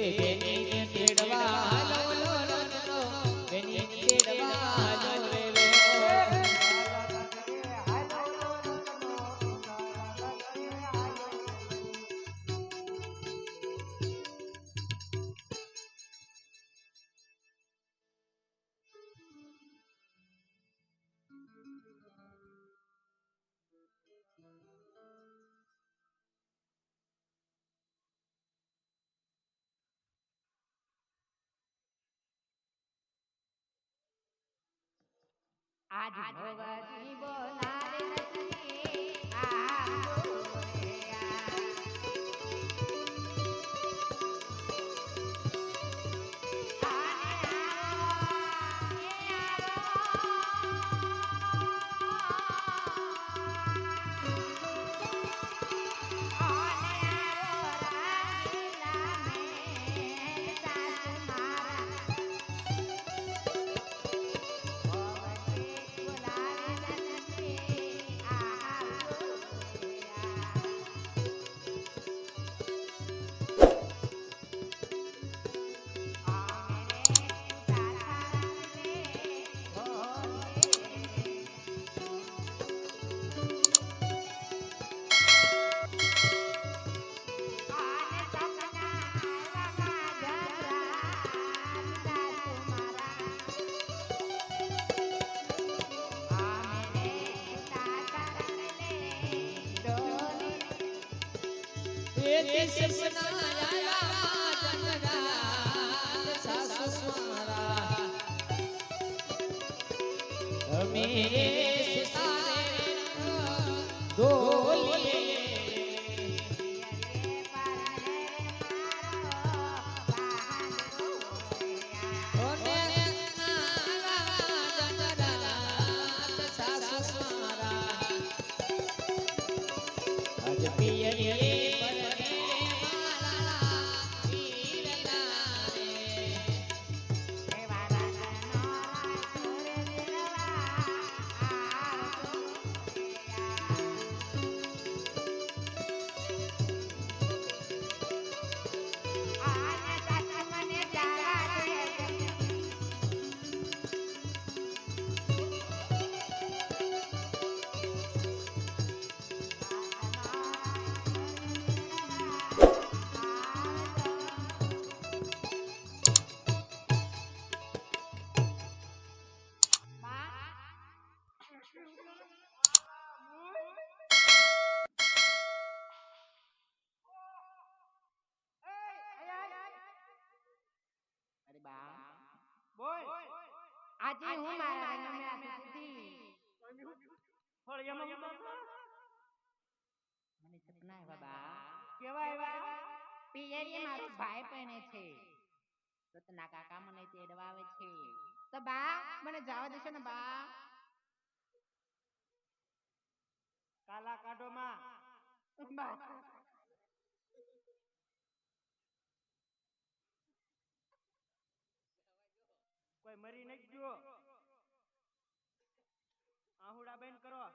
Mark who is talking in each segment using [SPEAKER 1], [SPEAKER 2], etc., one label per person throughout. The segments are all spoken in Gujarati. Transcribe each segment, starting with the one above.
[SPEAKER 1] બેની
[SPEAKER 2] આજ ભગવતી બોલાવે નથી આવો એ
[SPEAKER 1] આજે
[SPEAKER 2] હું મારા નામે આપી દીધી મને સપના આવ્યા બા. પિયરીએ મારો ભાઈ પહેણે છે. રત્ના કાકા મને તેડવા આવે છે. તો બા મને જવા દેશો ને બા.
[SPEAKER 3] કાલા કાઢો માં.
[SPEAKER 2] બા.
[SPEAKER 3] મરી નઈ ગયો આહુડા બેન કરો.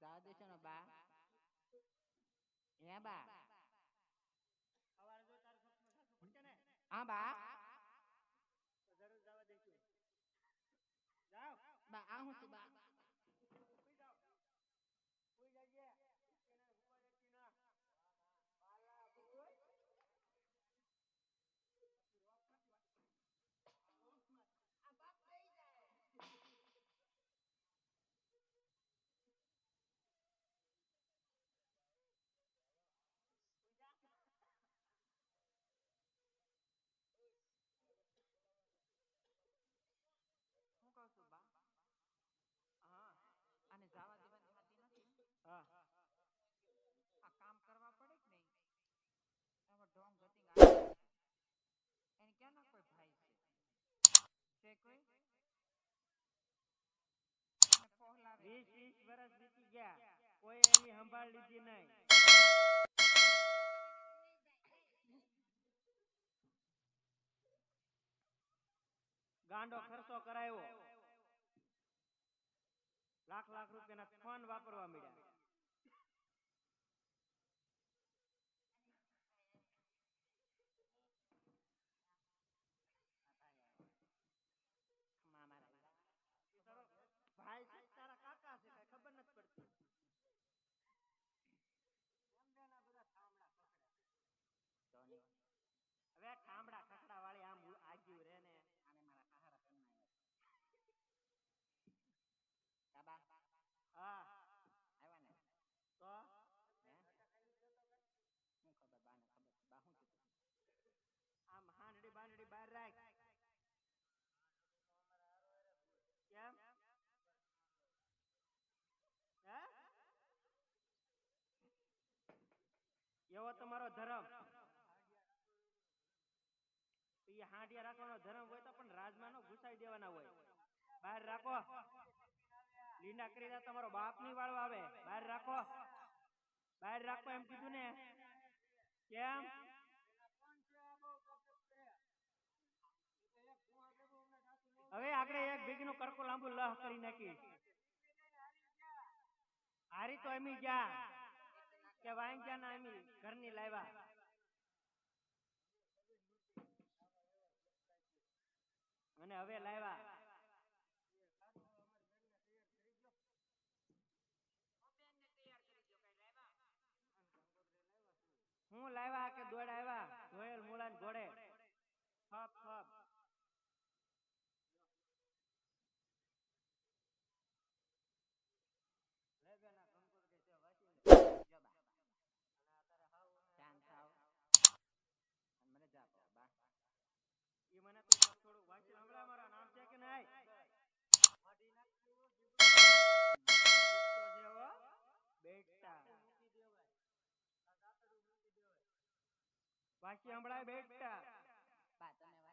[SPEAKER 2] જવા દેશો ને બા. હે બા.
[SPEAKER 3] સવારે જો તારું સપનું સાચું ને
[SPEAKER 2] હા બા.
[SPEAKER 3] જરૂર જવા દઈશું જાઓ
[SPEAKER 2] બા આ હું છું બા
[SPEAKER 3] સુઈ જાઓ સુઈ જાજે એને હુવા દેતી ના બાલા બોલ
[SPEAKER 2] હું કહું છું બા
[SPEAKER 3] હા
[SPEAKER 2] આને જવા દેવાની થતી નથી
[SPEAKER 3] હા
[SPEAKER 2] આ કામ કરવા પડે કે નહીં આમાં ઢોંગ ગતિંગ આવે છે. એને ક્યાં ના કોઈ ભાઈ છે છે કોઈ એને પહોલાવે
[SPEAKER 3] વીસ વીસ ગાંડો ખર્ચો કરાયો. લાખ લાખ રૂપિયાના ફોન વાપરવા મળ્યા
[SPEAKER 2] ખમા મારા
[SPEAKER 3] ઈ તારો ભાઈ છે તારા કાકા છે કઈ ખબર નથી પડતી
[SPEAKER 2] તો નહીં
[SPEAKER 3] હવે આ ઠામડા ખખડા વાળી આમ ઉ- આગી રે ને
[SPEAKER 2] આને મારા સહારા કરી નાખ્યો કાબા
[SPEAKER 3] હા
[SPEAKER 2] આવ્યા ને
[SPEAKER 3] તો
[SPEAKER 2] હે શું ખબર બાને ખબર બા શું કીધું
[SPEAKER 3] આમ હાંડડી બાંડડી બહાર રાખ કેમ હે એવો તમારો ધર્મ. એ હાંડિયા રાખવાનો ધર્મ હોય તો પણ રાજમાં નો ઘુસાઈ દેવાના હોય. બહાર રાખો. લીંડા કરી તમારો બાપની વાળો આવે. બહાર રાખો. બહાર રાખો એમ કીધું ને. કેમ? હવે આગળ એક ભીગનું કરકો લાંબુ લહ કરી નાખી. હારી તો એમી ગયા. કે વાંગ ના એમી ઘરની લાવ્યા. અને હવે લાવ્યા. હું લાવ્યા કે દોડ આવ્યા ધોયેલ મૂળા ઘોડે. ફપ થપ
[SPEAKER 2] જો બા શાંત થાવ અને મને જા આપો બા
[SPEAKER 3] ઈ મને તો થોડું વાંચી સંભળાય મારા નામ છે કે નહીં તો છે હો, બેટા વાંચી હમણાં બેઠા
[SPEAKER 2] બા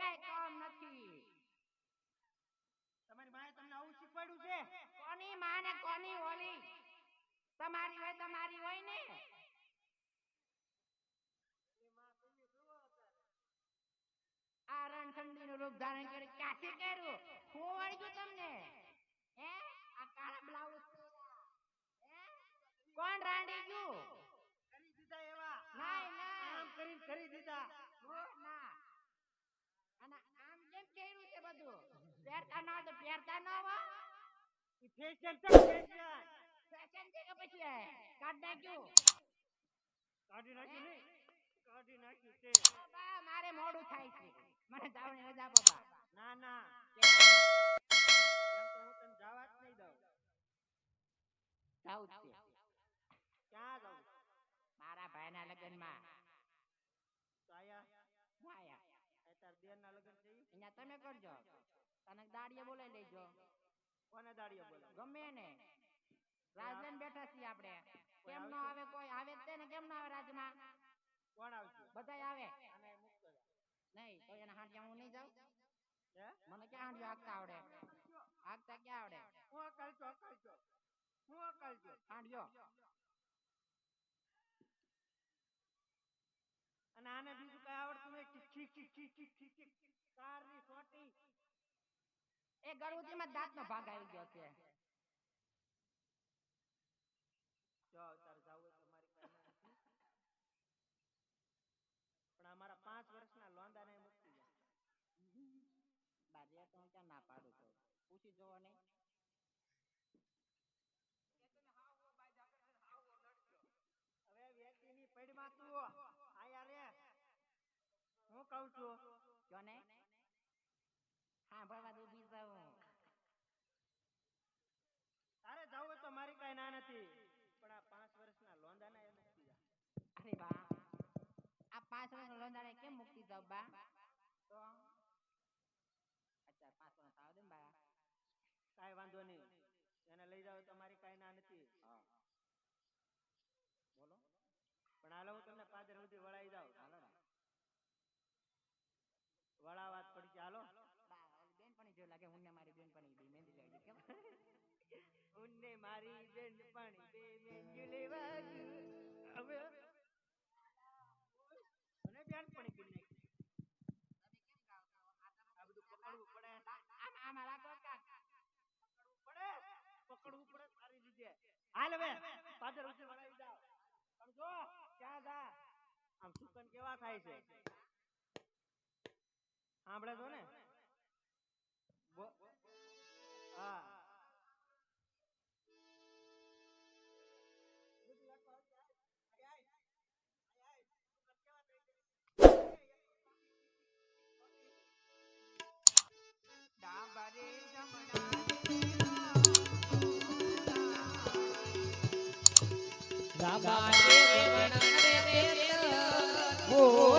[SPEAKER 3] કોઈ
[SPEAKER 2] કામ નથી.
[SPEAKER 3] તમારી માએ તમને આવું શીખવાડ્યું છે?
[SPEAKER 2] કોની માં ને કોની ઓલી? તમારી હોય તમારી હોય ને. આ રણખંડી નું રૂપ ધારણ કરી ક્યાંથી કર્યું? વળગ્યું તમને. હે? આ કાળા બ્લાઉઝ કોણ રાંડી ગયું?
[SPEAKER 3] કરી દીધા એવા.
[SPEAKER 2] ના ના
[SPEAKER 3] આમ કરીને કરી દીધા.
[SPEAKER 2] પહેરતા ના તો પહેરતા ના વા
[SPEAKER 3] ઈ ફેશન તો ફેશન
[SPEAKER 2] ફેશન છે કે પછી કાઢ નાખ્યું.
[SPEAKER 3] કાઢી નાખ્યું ને કાઢી નાખ્યું છે.
[SPEAKER 2] બાબા મારે મોડું થાય છે. મને જાવણી રજા બાબા
[SPEAKER 3] ના ના.
[SPEAKER 2] કેમ તો હું
[SPEAKER 3] તને જવા
[SPEAKER 2] જ નહીં
[SPEAKER 3] દઉં. જાઉં છે. ક્યાં જાઉં? મારા
[SPEAKER 2] ભાઈના લગ્નમાં. કરજો. તને દાડીએ બોલાવી લેજો.
[SPEAKER 3] કોને દાડીએ બોલે
[SPEAKER 2] ગમે ને રાજન બેઠા છીએ આપણે. કેમ ન આવે કોઈ? આવે તે ને કેમ ન આવે રાજમાં
[SPEAKER 3] કોણ આવશે?
[SPEAKER 2] બધા આવે.
[SPEAKER 3] આને મુક્ત
[SPEAKER 2] નહીં તો એને હાંડિયા હું નહીં જાઉં. મને ક્યાં હાંડિયો હાંકતા આવડે? હાંકતા ક્યાં આવડે?
[SPEAKER 3] હું અકલ છો હું અકલ છો
[SPEAKER 2] હાંડિયો.
[SPEAKER 3] અને આને બીજું કઈ આવડતું નહીં. ઠીક ઠીક ઠીક ઠીક ઠીક ઠીક ઠીક કારની સોટી.
[SPEAKER 2] એ ગળુચીમાં દાંતનો ભાગ આવી ગયો છે.
[SPEAKER 3] પણ અમારા પાંચ વર્ષના લોંદાને મૂકી જા
[SPEAKER 2] બાજે તો હું ક્યાં ના પાડું છું પૂછી જોવો નહીં.
[SPEAKER 3] હવે વેચીની પૈડમાં તું આયા રે. હું કહું છું.
[SPEAKER 2] જો ને હા ભરવા દે ઊભી જાઉં
[SPEAKER 3] તારે જવું હોય તો મારી કઈ ના નથી. પણ આ પાંચ વર્ષના લોંદાના એ મૂકી જા
[SPEAKER 2] અરે બા આ પાંચ વર્ષ લોંદાને કેમ મુક્તિ જાવ બા? તો? અચ્છા પાંચ વર્ષ આવ દે બા.
[SPEAKER 3] કાંઈ વાંધો નહીં એને લઈ જાવ તો મારી કાંઈ ના નથી
[SPEAKER 2] બોલો
[SPEAKER 3] પણ હાલો હું તમને પાદર સુધી વળાઈ જાઉં
[SPEAKER 2] હાલો ને
[SPEAKER 3] વળા વાત પડશે હાલો
[SPEAKER 2] બા ઓલી બેનપણી જેવું લાગે હું ને મારી બેનપણી બે મહેંદી લેવા ગઈ કેમ
[SPEAKER 3] ઉન્ને મારી બેનપણી બે મેન્યુ લેવા. હવે મને બેનપણી કરી નાખી આ બધું પકડવું પડે.
[SPEAKER 2] આ મારા કાકા.
[SPEAKER 3] પકડવું પડે. પકડવું પડે તારી રીતે. હાલ હવે, પાદર સુધી વળાવી જાવ સમજો ક્યાં જા? આમ સુકન કેવા થાય છે? સાંભળે છો ને?
[SPEAKER 1] રાબાએ વણરે તેલ બોલાવે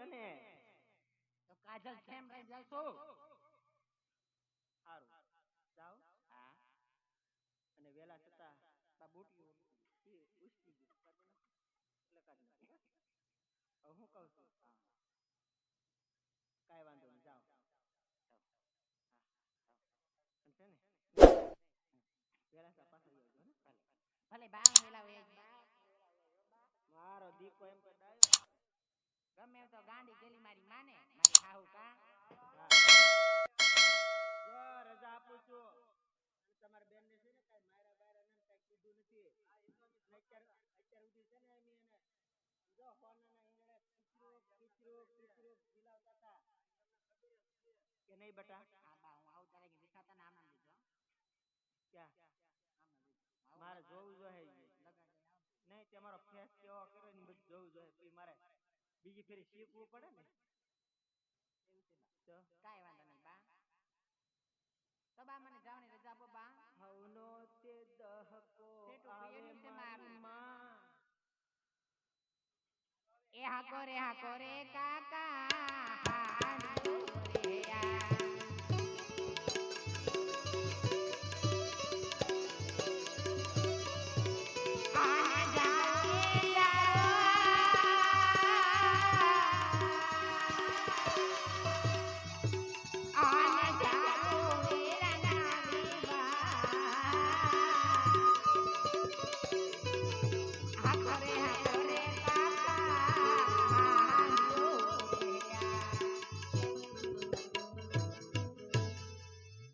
[SPEAKER 3] તને.
[SPEAKER 2] તો કાજલ રહી જાવ છું
[SPEAKER 3] સારું જાઓ.
[SPEAKER 2] હા.
[SPEAKER 3] અને વેલા છતાં
[SPEAKER 2] બા બુટિયું
[SPEAKER 3] ઈ ઉસકી દે એટલે કાઢી નાખ, હવે હું કહું છું?
[SPEAKER 2] હા.
[SPEAKER 3] કાંઈ વાંધો નહીં. જાઓ.
[SPEAKER 2] જાઓ.
[SPEAKER 3] ને? વેલા છતાં પાછા આવજો
[SPEAKER 2] ભલે. ભલે બા વેલા વેજ બા
[SPEAKER 3] મારો દીકો એમ કે ડાયો.
[SPEAKER 2] ગમે તો ગાંડી ગેલી મારી માને. મારી હાહુ કા?
[SPEAKER 3] જો રજા આપું છું. તમારા બેન ને છે ને કઈ મારા બાયરા ને કઈ કીધું નથી. અત્યારે અત્યાર સુધી છે ને એની એને જો હોનાના ઈંગણે કિચરો કિચરો કિચરો ખીલાવતા હતા. કે નહીં બેટા?
[SPEAKER 2] હા બા હું આવું તારે કે દેખાતા નામ નામ લીધો.
[SPEAKER 3] ક્યાં? મારે જોવું જોઈએ નહીં તમારો ફેસ કેવો કર્યો ને બધું જોવું જોઈએ. પછી મારે બીજી ફેરી શીખવું પડે ને? તો
[SPEAKER 2] કાંઈ વાંધો નહીં બા. તો બા મને જવાની રજા આપો બા.
[SPEAKER 3] હવનો તે દહકો આવે
[SPEAKER 2] મારી
[SPEAKER 3] માં.
[SPEAKER 2] એ હાકો રે હાકો રે કાકા.